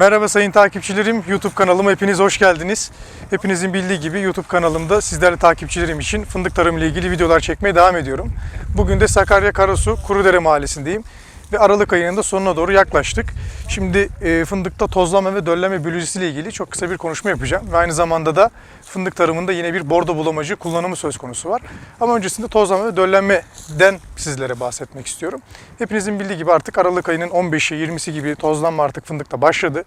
Merhaba sayın takipçilerim. YouTube kanalıma hepiniz hoş geldiniz. Hepinizin bildiği gibi YouTube kanalımda sizlerle takipçilerim için fındık tarımı ile ilgili videolar çekmeye devam ediyorum. Bugün de Sakarya Karasu Kurudere mahallesindeyim ve Aralık ayının da sonuna doğru yaklaştık. Şimdi e, fındıkta tozlama ve dölleme biyolojisi ile ilgili çok kısa bir konuşma yapacağım. Ve aynı zamanda da fındık tarımında yine bir bordo bulamacı kullanımı söz konusu var. Ama öncesinde tozlama ve döllenmeden sizlere bahsetmek istiyorum. Hepinizin bildiği gibi artık Aralık ayının 15'i 20'si gibi tozlanma artık fındıkta başladı.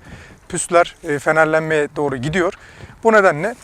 Püsler e, fenerlenmeye doğru gidiyor. Bu nedenle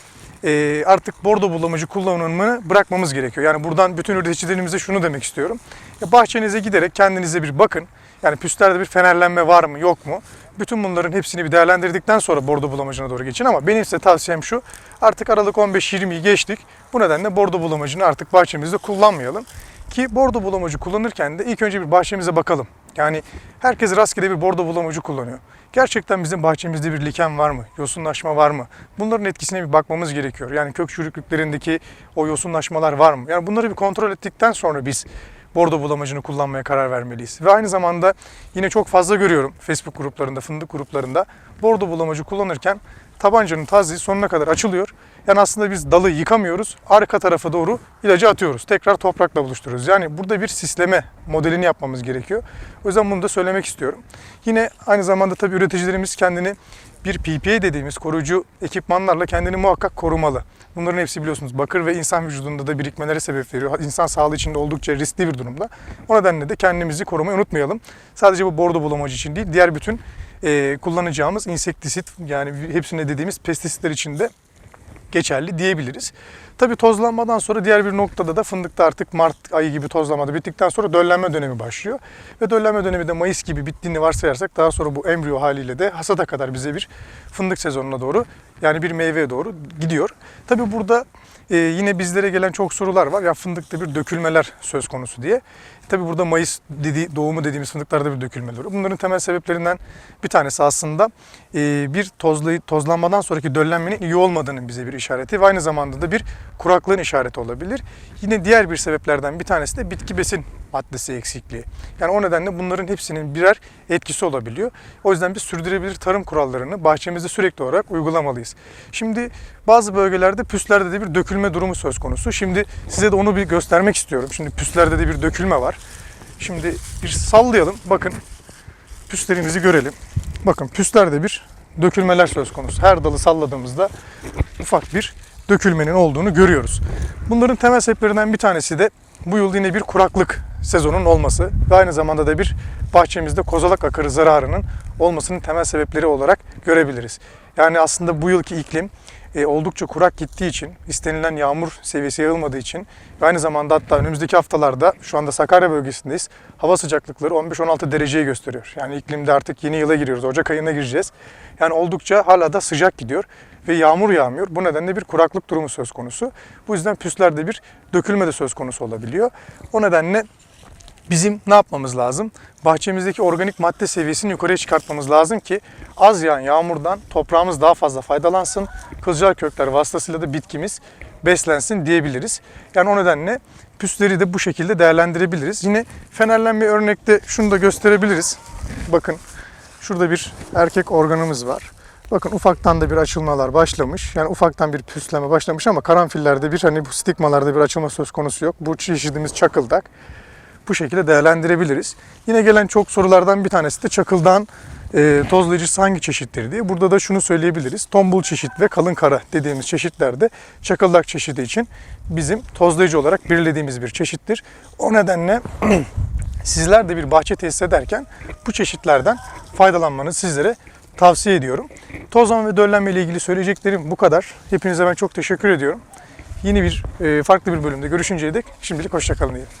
e, artık bordo bulamacı kullanımını bırakmamız gerekiyor. Yani buradan bütün üreticilerimize şunu demek istiyorum. Bahçenize giderek kendinize bir bakın. Yani püslerde bir fenerlenme var mı yok mu? Bütün bunların hepsini bir değerlendirdikten sonra bordo bulamacına doğru geçin ama benim size tavsiyem şu. Artık Aralık 15-20'yi geçtik. Bu nedenle bordo bulamacını artık bahçemizde kullanmayalım. Ki bordo bulamacı kullanırken de ilk önce bir bahçemize bakalım. Yani herkes rastgele bir bordo bulamacı kullanıyor. Gerçekten bizim bahçemizde bir liken var mı? Yosunlaşma var mı? Bunların etkisine bir bakmamız gerekiyor. Yani kök çürüklüklerindeki o yosunlaşmalar var mı? Yani bunları bir kontrol ettikten sonra biz bordo bulamacını kullanmaya karar vermeliyiz. Ve aynı zamanda yine çok fazla görüyorum Facebook gruplarında, fındık gruplarında bordo bulamacı kullanırken tabancanın taziği sonuna kadar açılıyor. Yani aslında biz dalı yıkamıyoruz, arka tarafa doğru ilacı atıyoruz. Tekrar toprakla buluşturuyoruz. Yani burada bir sisleme modelini yapmamız gerekiyor. O yüzden bunu da söylemek istiyorum. Yine aynı zamanda tabii üreticilerimiz kendini bir PPA dediğimiz koruyucu ekipmanlarla kendini muhakkak korumalı. Bunların hepsi biliyorsunuz bakır ve insan vücudunda da birikmelere sebep veriyor. İnsan sağlığı için de oldukça riskli bir durumda. O nedenle de kendimizi korumayı unutmayalım. Sadece bu bordo bulamacı için değil, diğer bütün e, kullanacağımız insektisit yani hepsine dediğimiz pestisitler için de geçerli diyebiliriz. Tabii tozlanmadan sonra diğer bir noktada da fındıkta artık Mart ayı gibi tozlamada bittikten sonra döllenme dönemi başlıyor. Ve döllenme dönemi de Mayıs gibi bittiğini varsayarsak daha sonra bu embriyo haliyle de hasata kadar bize bir fındık sezonuna doğru yani bir meyveye doğru gidiyor. Tabii burada e, yine bizlere gelen çok sorular var. Ya fındıkta bir dökülmeler söz konusu diye. Tabii burada Mayıs dedi, doğumu dediğimiz fındıklarda bir dökülmeler var. Bunların temel sebeplerinden bir tanesi aslında e, bir tozlayı, tozlanmadan sonraki döllenmenin iyi olmadığının bize bir işareti ve aynı zamanda da bir kuraklığın işareti olabilir. Yine diğer bir sebeplerden bir tanesi de bitki besin maddesi eksikliği. Yani o nedenle bunların hepsinin birer etkisi olabiliyor. O yüzden biz sürdürülebilir tarım kurallarını bahçemizde sürekli olarak uygulamalıyız. Şimdi bazı bölgelerde püslerde de bir dökülme durumu söz konusu. Şimdi size de onu bir göstermek istiyorum. Şimdi püslerde de bir dökülme var. Şimdi bir sallayalım. Bakın püslerimizi görelim. Bakın püslerde bir dökülmeler söz konusu. Her dalı salladığımızda ufak bir dökülmenin olduğunu görüyoruz. Bunların temel sebeplerinden bir tanesi de bu yıl yine bir kuraklık sezonun olması ve aynı zamanda da bir bahçemizde kozalak akarı zararının olmasının temel sebepleri olarak görebiliriz. Yani aslında bu yılki iklim e, oldukça kurak gittiği için, istenilen yağmur seviyesi yağılmadığı için ve aynı zamanda hatta önümüzdeki haftalarda şu anda Sakarya bölgesindeyiz. Hava sıcaklıkları 15-16 dereceyi gösteriyor. Yani iklimde artık yeni yıla giriyoruz. Ocak ayına gireceğiz. Yani oldukça hala da sıcak gidiyor ve yağmur yağmıyor. Bu nedenle bir kuraklık durumu söz konusu. Bu yüzden püslerde bir dökülme de söz konusu olabiliyor. O nedenle bizim ne yapmamız lazım? Bahçemizdeki organik madde seviyesini yukarıya çıkartmamız lazım ki az yağan yağmurdan toprağımız daha fazla faydalansın. Kılcal kökler vasıtasıyla da bitkimiz beslensin diyebiliriz. Yani o nedenle püsleri de bu şekilde değerlendirebiliriz. Yine fenerlenme örnekte şunu da gösterebiliriz. Bakın şurada bir erkek organımız var. Bakın ufaktan da bir açılmalar başlamış. Yani ufaktan bir püsleme başlamış ama karanfillerde bir hani bu stigmalarda bir açılma söz konusu yok. Bu çeşidimiz çakıldak bu şekilde değerlendirebiliriz. Yine gelen çok sorulardan bir tanesi de çakıldan e, tozlayıcısı hangi çeşitleri diye. Burada da şunu söyleyebiliriz. Tombul çeşit ve kalın kara dediğimiz çeşitlerde çakıldak çeşidi için bizim tozlayıcı olarak belirlediğimiz bir çeşittir. O nedenle sizler de bir bahçe tesis ederken bu çeşitlerden faydalanmanızı sizlere tavsiye ediyorum. Tozlama ve döllenme ile ilgili söyleyeceklerim bu kadar. Hepinize ben çok teşekkür ediyorum. Yeni bir e, farklı bir bölümde görüşünceye dek şimdilik hoşçakalın diyelim.